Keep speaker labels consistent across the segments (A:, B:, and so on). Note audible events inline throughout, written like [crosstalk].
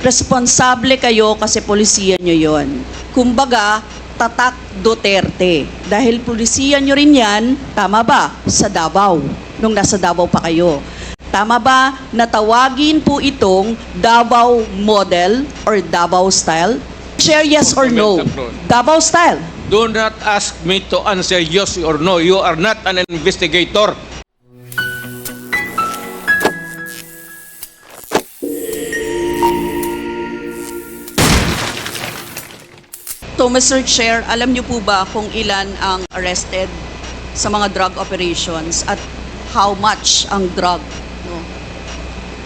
A: Responsable kayo kasi polisiya nyo yon. Kumbaga, tatak Duterte. Dahil polisiya nyo rin yan, tama ba? Sa Davao, nung nasa Davao pa kayo. Tama ba na tawagin po itong Davao model or Davao style? Share yes or no. Davao style.
B: Do not ask me to answer yes or no. You are not an investigator.
A: So, Mr. Chair, alam niyo po ba kung ilan ang arrested sa mga drug operations at how much ang drug no,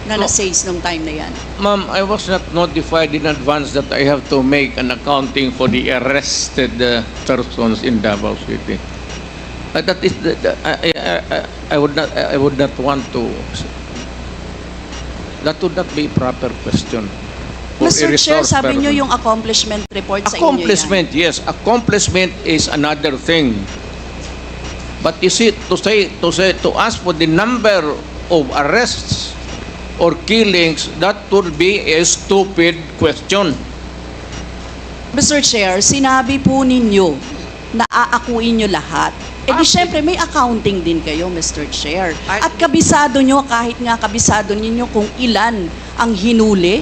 A: na na-seize nung time na yan?
B: Ma'am, I was not notified in advance that I have to make an accounting for the arrested uh, persons in Davao City. Uh, that is the, the- I, I, I- I would not I would not want to that would not be proper question.
A: Mr. Chair, sabi niyo
B: person.
A: yung accomplishment report sa inyo yan.
B: Accomplishment, yes. Accomplishment is another thing. But you see, to say, to say, to ask for the number of arrests or killings, that would be a stupid question.
A: Mr. Chair, sinabi po ninyo na aakuin nyo lahat. E di
B: Ah,
A: syempre may accounting din kayo, Mr. Chair. At kabisado nyo, kahit nga kabisado ninyo kung ilan ang hinuli,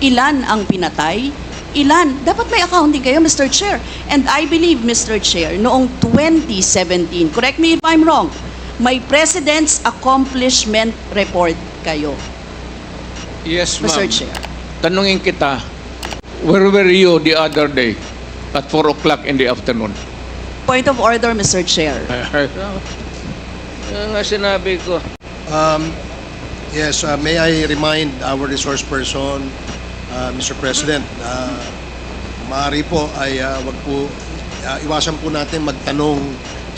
A: ilan ang pinatay, ilan. Dapat may accounting kayo, Mr. Chair. And I believe, Mr. Chair, noong 2017, correct me if I'm wrong, may President's Accomplishment Report kayo,
B: Yes,
A: Mr.
B: ma'am.
A: Chair.
B: Tanungin kita, where were you the other day at 4 o'clock in the afternoon?
A: Point of order, Mr. Chair. [laughs]
B: Yan nga sinabi ko.
C: Um, yes, uh, may I remind our resource person, uh, Mr. President, uh, maaari po ay uh, wag po, uh, iwasan po natin magtanong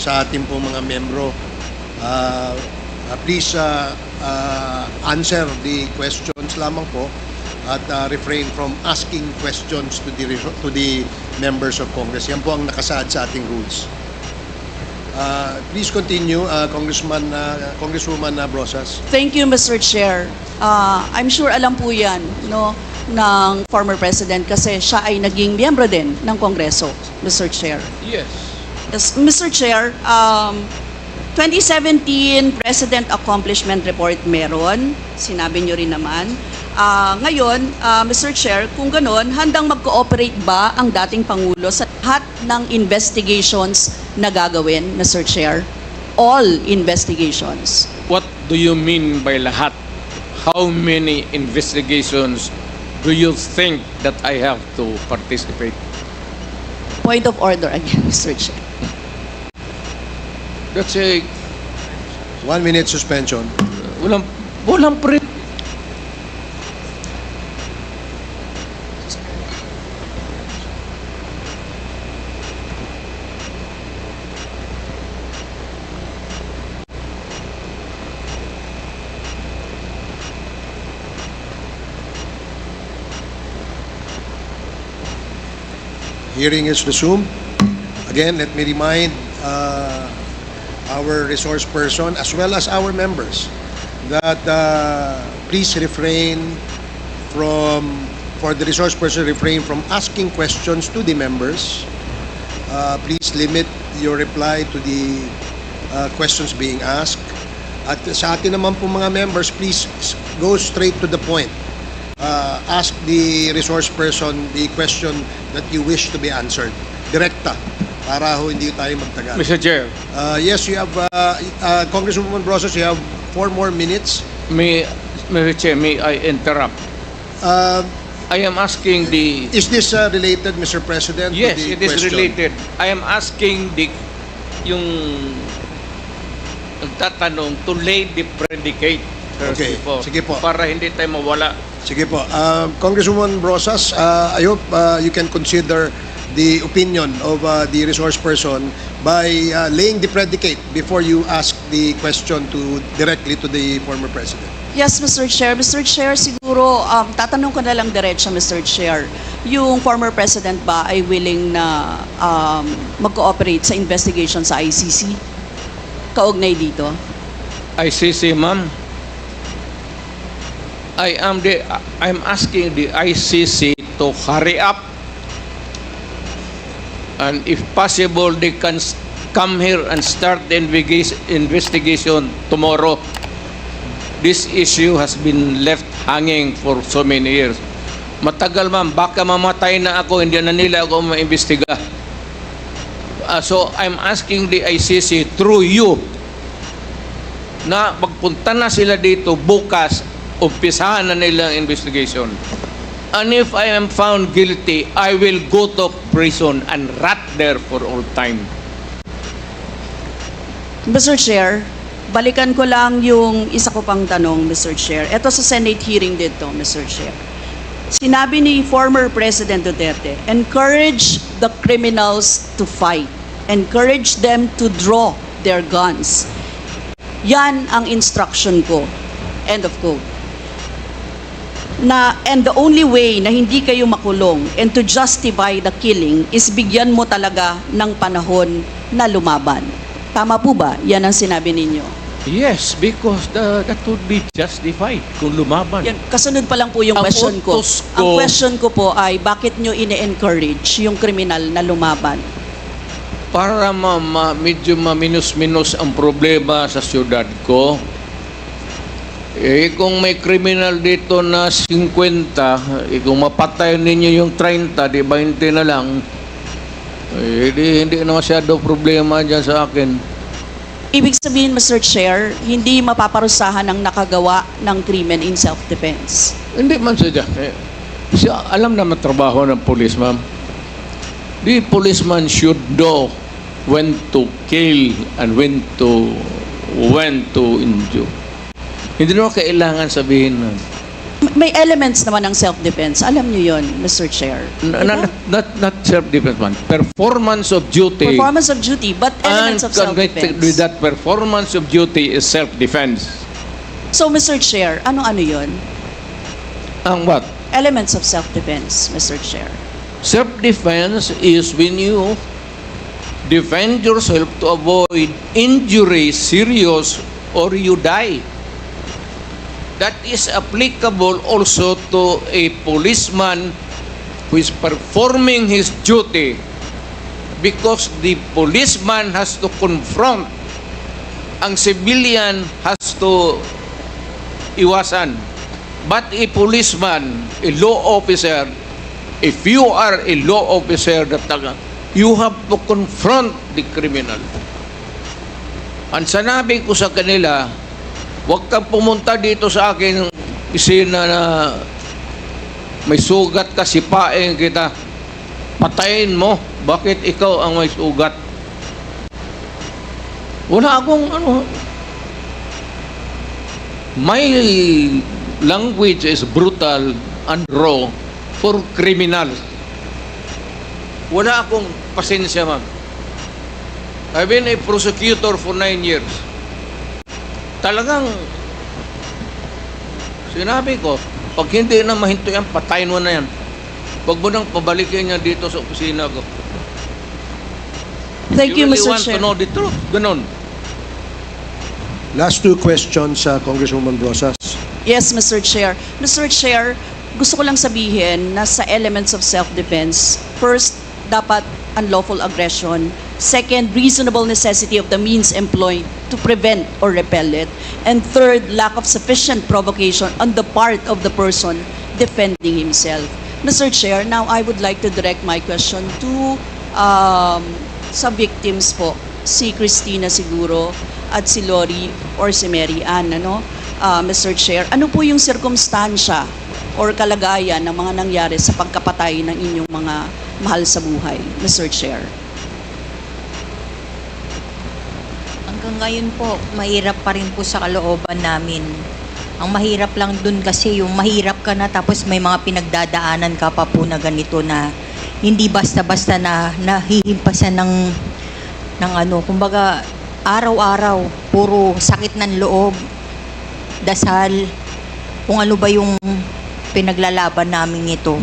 C: sa ating po mga membro. Uh, uh, please uh, uh, answer the questions lamang po at uh, refrain from asking questions to the to the members of Congress. Yan po ang nakasaad sa ating rules. Uh, please continue, uh, Congressman, uh, Congresswoman uh, Brosas.
A: Thank you, Mr. Chair. Uh, I'm sure alam po yan no, ng former president kasi siya ay naging miyembro din ng Kongreso, Mr. Chair.
B: Yes.
A: Yes, Mr. Chair, um, 2017 President Accomplishment Report meron. Sinabi niyo rin naman. Ah, ngayon, ah, Mr. Chair, kung ganon, handang mag-cooperate ba ang dating Pangulo sa lahat ng investigations na gagawin, Mr. Chair? All investigations.
B: What do you mean by lahat? How many investigations do you think that I have to participate?
A: Point of order again, [laughs] Mr. Chair.
B: That's a
C: One minute suspension.
B: walang walang pre
C: Hearing is resumed. Again, let me remind uh, our resource person as well as our members that uh, please refrain from, for the resource person, refrain from asking questions to the members. Uh, please limit your reply to the uh, questions being asked. At sa atin naman po mga members, please go straight to the point. Uh, ask the resource person the question that you wish to be answered. Direkta, para ho hindi tayo magtagal.
B: Mr. Chair,
C: Uh, yes, you have, uh, uh, Congresswoman Brosas, you have four more minutes.
B: may Mr. Chair, may I interrupt?
C: Uh,
B: I am asking the
C: is this uh, related, Mr. President? to
B: Yes,
C: the
B: it is
C: question?
B: related. I am asking the yung nagtatanong to lay the predicate
C: Okay,
B: before,
C: sige po.
B: para hindi tayo mawala.
C: Sige po. Uh, Congresswoman Brosas, uh, I hope uh, you can consider the opinion of uh, the resource person by uh, laying the predicate before you ask the question to directly to the former president.
A: Yes, Mr. Chair. Mr. Chair, siguro, um, tatanong ko na lang diretso, Mr. Chair. Yung former president ba ay willing na um, mag-cooperate sa investigation sa ICC? Kaugnay dito?
B: ICC, ma'am. I am the I'm asking the ICC to hurry up and if possible they can come here and start the investigation tomorrow. This issue has been left hanging for so many years. Matagal ma'am, baka mamatay na ako, hindi na nila ako maimbestiga. Ah, so I'm asking the ICC through you na magpunta na sila dito bukas, umpisahan na nila ang investigation. And if I am found guilty, I will go to prison and rot there for all time.
A: Mr. Chair, balikan ko lang yung isa ko pang tanong, Mr. Chair. Ito sa Senate hearing dito, Mr. Chair. Sinabi ni former President Duterte, encourage the criminals to fight. Encourage them to draw their guns. Yan ang instruction ko. End of quote. Na, and the only way na hindi kayo makulong and to justify the killing is bigyan mo talaga ng panahon na lumaban. Tama po ba? Yan ang sinabi ninyo.
B: Yes, because the, that would be justified kung lumaban.
A: Yan, kasunod pa lang po yung
B: Ang
A: question ko.
B: utos
A: Ang
B: ko-
A: question ko po ay bakit nyo ine-encourage yung kriminal na lumaban?
B: Para ma, ma- medyo maminus-minus ang problema sa syudad ko, eh kung may kriminal dito na 50, eh kung mapatay ninyo yung 30, di 20 na lang, eh di, hindi na masyado problema dyan sa akin.
A: Ibig sabihin, Mr. Chair, hindi mapaparusahan ang nakagawa ng krimen in self-defense.
B: Hindi man siya dyan. Eh, siya, alam na matrabaho ng police, ma'am. The policeman should know when to kill and when to when to injure. Hindi naman kailangan sabihin
A: M- May elements naman ng self-defense. Alam nyo yon, Mr. Chair.
B: N-
A: Diba?
B: not, not, not self-defense man. Performance of duty.
A: Performance of duty, but elements of
B: connected with
A: self-defense.
B: that performance of duty is self-defense.
A: So, Mr. Chair, ano-ano yon?
B: Ang what?
A: Elements of self-defense, Mr. Chair.
B: Self-defense is when you defend yourself to avoid injury, serious, or you die. That is applicable also to a policeman who is performing his duty because the policeman has to confront ang civilian has to iwasan. But a policeman, a law officer, if you are a law officer that you have to confront the criminal. Ang sanabi ko sa kanila, huwag kang pumunta dito sa akin isina na may sugat ka, sipain kita, patayin mo. Bakit ikaw ang may sugat? Wala akong ano. My language is brutal and raw for criminals. Wala akong pasensya, ma'am. I've been a prosecutor for nine years. Talagang sinabi ko, pag hindi na mahinto yan, patayin mo na yan. Huwag mo nang pabalikin niya dito sa opisina ko.
A: Thank you,
B: really
A: Mr.
B: want
A: Chair.
B: to know the truth. Ganon.
C: Last two questions, uh, Congresswoman Brosas.
A: Yes, Mr. Chair. Mr. Chair, gusto ko lang sabihin na sa elements of self-defense, first, dapat unlawful aggression. Second, reasonable necessity of the means employed to prevent or repel it. And third, lack of sufficient provocation on the part of the person defending himself. Mr. Chair, now I would like to direct my question to um, sa victims po, si Christina siguro at si Lori or si Mary Ann, ano? Ah, Mr. Chair, ano po yung sirkumstansya or kalagayan ng mga nangyari sa pagkapatay ng inyong mga mahal sa buhay, Mr. Chair?
D: Ngayon po, mahirap pa rin po sa kalooban namin. Ang mahirap lang dun kasi yung mahirap ka na tapos may mga pinagdadaanan ka pa po na ganito na hindi basta-basta na nahihimpasan ng ng ano, kumbaga araw-araw puro sakit ng loob, dasal, kung ano ba yung pinaglalaban namin ito.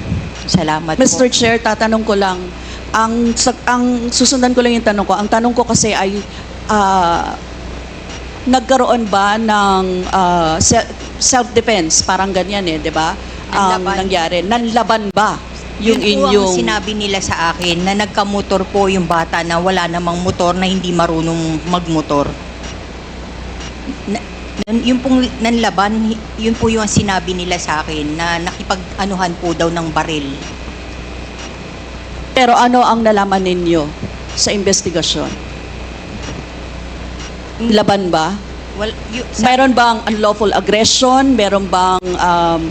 D: Salamat po.
A: Mr. Chair, tatanong ko lang, ang, ang susundan ko lang yung tanong ko. Ang tanong ko kasi ay, ah, nagkaroon ba ng se- self-defense? Parang ganyan eh, di ba? Ang
D: Nanlaban.
A: nangyari. Nanlaban ba yung
D: Yun po
A: inyong...
D: ang sinabi nila sa akin na nagkamotor po yung bata na wala namang motor na hindi marunong magmotor. Na, nan- yun pong nanlaban, yun po yung sinabi nila sa akin na nakipag-anuhan po daw ng baril.
A: Pero ano ang nalaman ninyo sa investigasyon? Laban ba?
D: Well, sa-
A: Meron bang unlawful aggression? Meron bang um,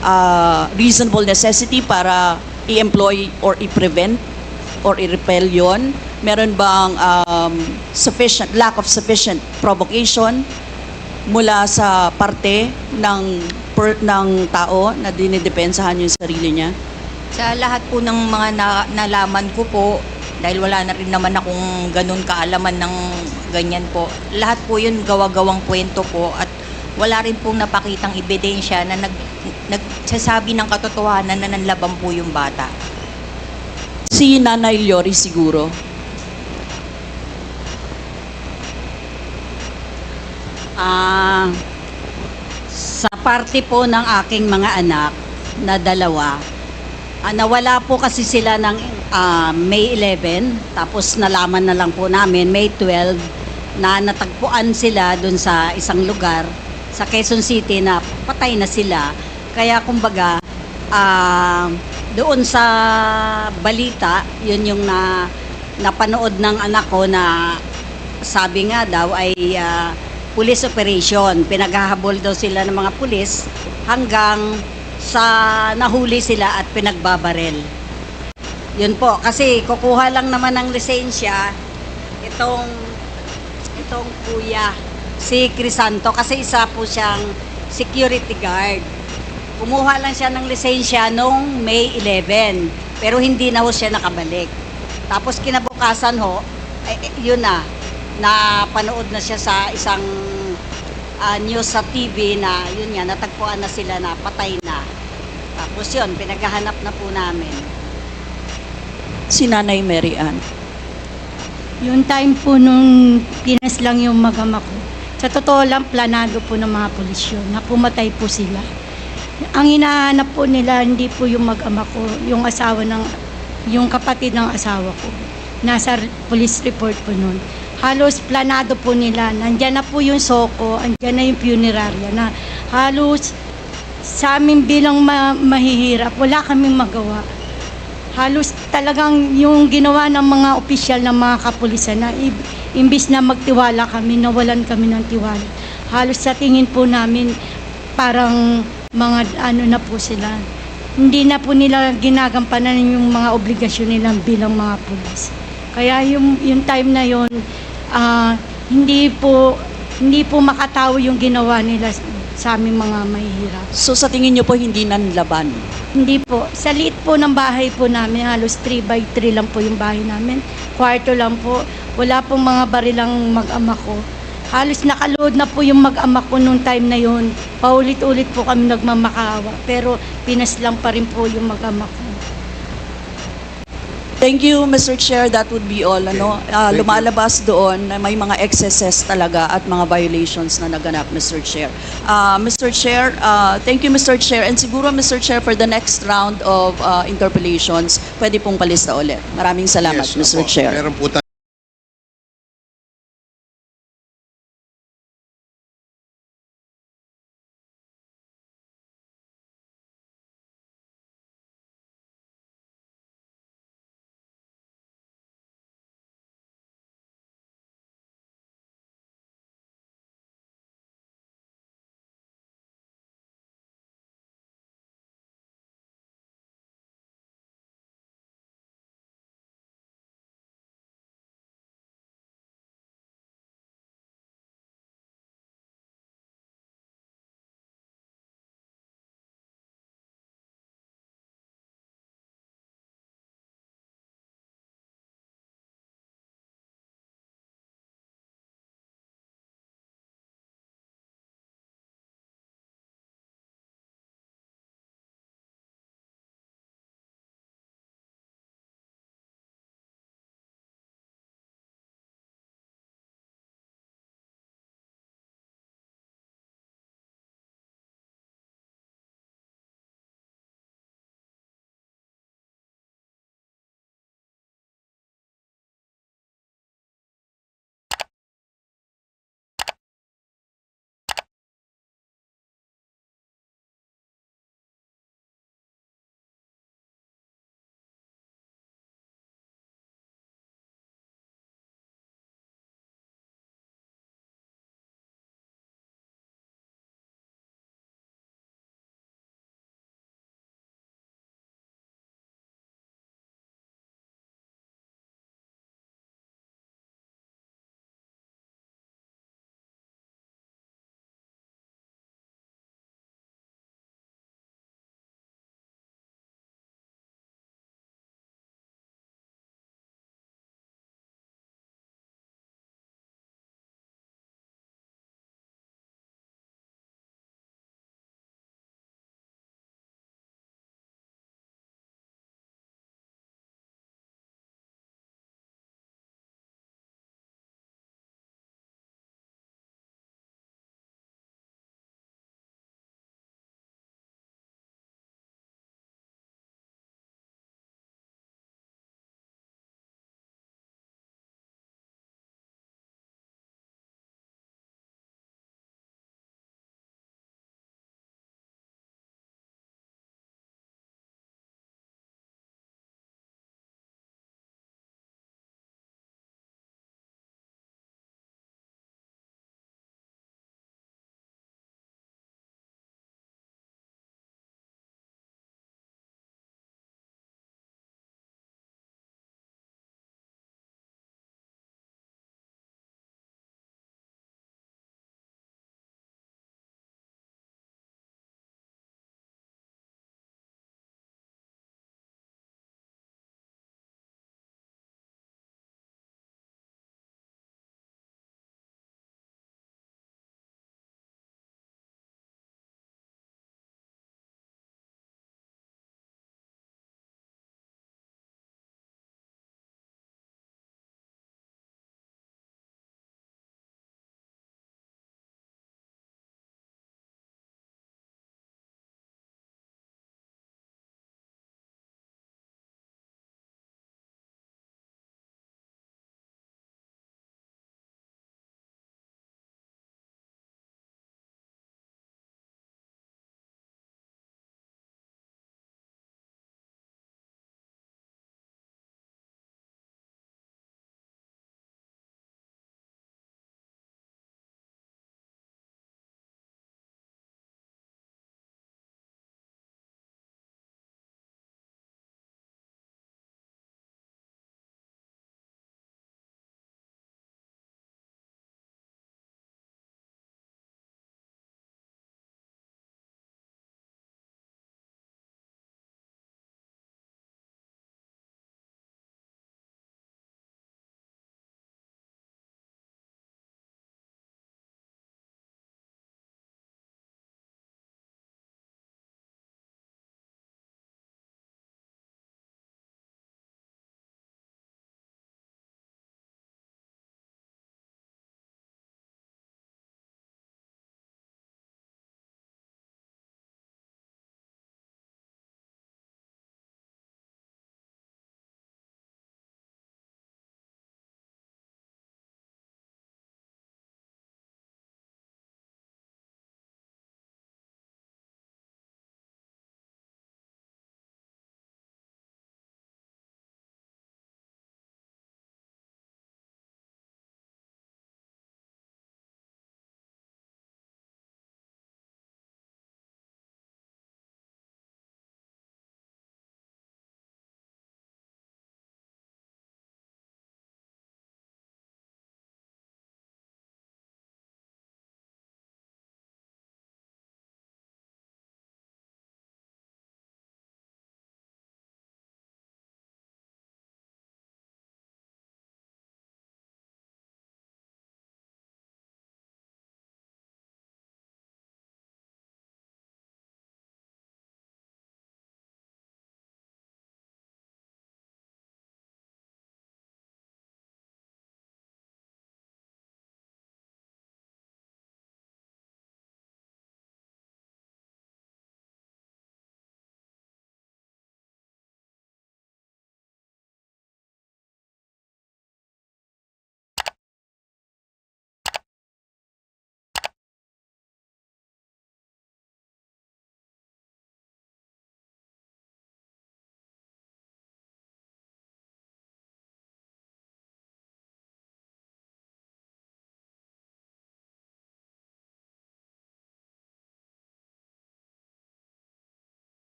A: uh, reasonable necessity para i-employ or i-prevent or i-repel yun? Meron bang um, sufficient, lack of sufficient provocation mula sa parte ng per, ng tao na dinidepensahan yung sarili niya?
D: Sa lahat po ng mga na- nalaman ko po, dahil wala na rin naman akong ganun kaalaman ng ganyan po, lahat po yun gawa-gawang kwento po at wala rin pong napakitang ebidensya na nag, nagsasabi ng katotohanan na nanlaban po yung bata.
A: Si Nanay Lori siguro.
E: Ah, sa parte po ng aking mga anak na dalawa, ah, nawala po kasi sila ng ah, May 11, tapos nalaman na lang po namin May 12 na natagpuan sila dun sa isang lugar sa Quezon City na patay na sila. Kaya kumbaga, ah, doon sa balita, yun yung na napanood ng anak ko na sabi nga daw ay ah, police operation. Pinaghahabol daw sila ng mga pulis hanggang sa nahuli sila at pinagbabarel. Yun po, kasi kukuha lang naman ng lisensya itong itong kuya, si Crisanto, kasi isa po siyang security guard. Kumuha lang siya ng lisensya noong May 11, pero hindi na ho siya nakabalik. Tapos kinabukasan ho, eh, eh, yun na, napanood na siya sa isang ah, news sa TV na yun nga, natagpuan na sila na patay na. Tapos yun, pinaghahanap na po namin.
A: Si Nanay Mary Ann.
F: Yung time po nung pinas lang yung magama ko, sa totoo lang, planado po ng mga pulis na pumatay po sila. Ang hinahanap po nila, hindi po yung mag-ama ko, yung asawa ng, yung kapatid ng asawa ko. Nasa police report po nun. Halos planado po nila, nandyan na po yung soko, andyan na yung funeraria na halos sa amin bilang ma- mahihirap, wala kaming magawa halos talagang yung ginawa ng mga opisyal ng mga kapulisan na imbis na magtiwala kami, nawalan kami ng tiwala. Halos sa tingin po namin parang mga ano na po sila. Hindi na po nila ginagampanan yung mga obligasyon nila bilang mga pulis. Kaya yung, yung time na yon ah, hindi po hindi po makatawo yung ginawa nila sa aming mga mahihirap.
A: So sa tingin niyo po hindi nanlaban?
F: Hindi po. Sa liit po ng bahay po namin, halos 3 by 3 lang po yung bahay namin. Kwarto lang po. Wala pong mga barilang mag-ama ko. Halos nakaload na po yung mag-ama ko nung time na yun. Paulit-ulit po kami nagmamakaawa. Pero pinas lang pa rin po yung mag-ama ko.
A: Thank you, Mr. Chair. That would be all. Ano,
C: you.
A: lumalabas doon na may mga excesses talaga at mga violations na naganap, Mr. Chair. Ah, Mr. Chair, ah, thank you, Mr. Chair. And siguro, Mr. Chair, for the next round of ah, interpellations, pwede pong palista ulit. Maraming salamat,
C: Yes,
A: Mr. Chair.
C: Meron po